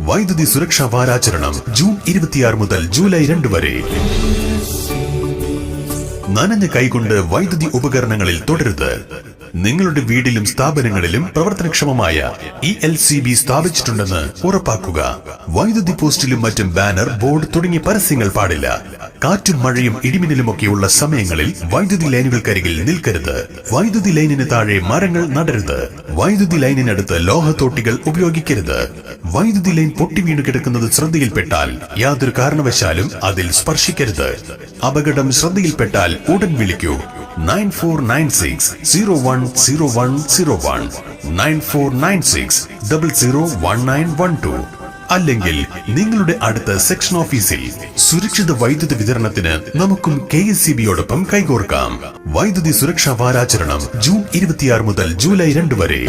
വൈദ്യുതി സുരക്ഷാ വാരാചരണം ജൂൺ ഇരുപത്തിയാറ് മുതൽ ജൂലൈ രണ്ട് വരെ. നനഞ്ഞ കൈകൊണ്ട് വൈദ്യുതി ഉപകരണങ്ങളിൽ തുടരുത്. നിങ്ങളുടെ വീടിലും സ്ഥാപനങ്ങളിലും പ്രവർത്തനക്ഷമമായ ഇ എൽ സി ബി സ്ഥാപിച്ചിട്ടുണ്ടെന്ന് ഉറപ്പാക്കുക. വൈദ്യുതി പോസ്റ്റിലും മറ്റും ബാനർ ബോർഡ് തുടങ്ങിയ പരസ്യങ്ങൾ പാടില്ല. കാറ്റും മഴയും ഇടിമിന്നലുമൊക്കെയുള്ള സമയങ്ങളിൽ വൈദ്യുതി ലൈനുകൾക്കരികിൽ നിൽക്കരുത്. വൈദ്യുതി ലൈനിന് താഴെ മരങ്ങൾ നടരുത്. വൈദ്യുതി ലൈനിനടുത്ത് ലോഹത്തോട്ടികൾ ഉപയോഗിക്കരുത്. വൈദ്യുതി ലൈൻ പൊട്ടി വീണു കിടക്കുന്നത് ശ്രദ്ധയിൽപ്പെട്ടാൽ യാതൊരു കാരണവശാലും അതിൽ സ്പർശിക്കരുത്. അപകടം ശ്രദ്ധയിൽപ്പെട്ടാൽ ഉടൻ വിളിക്കൂ. Nine four nine six zero one zero one zero one. Nine four nine six double zero one nine one two. അല്ലെങ്കിൽ നിങ്ങളുടെ അടുത്ത സെക്ഷൻ ഓഫീസിൽ സുരക്ഷിത വൈദ്യുതി വിതരണത്തിന് നമുക്കും കെ എസ് സി ബിയോടൊപ്പം കൈകോർക്കാം. വൈദ്യുതി സുരക്ഷാ വാരാചരണം ജൂൺ ഇരുപത്തിയാറ് മുതൽ ജൂലൈ രണ്ട് വരെ.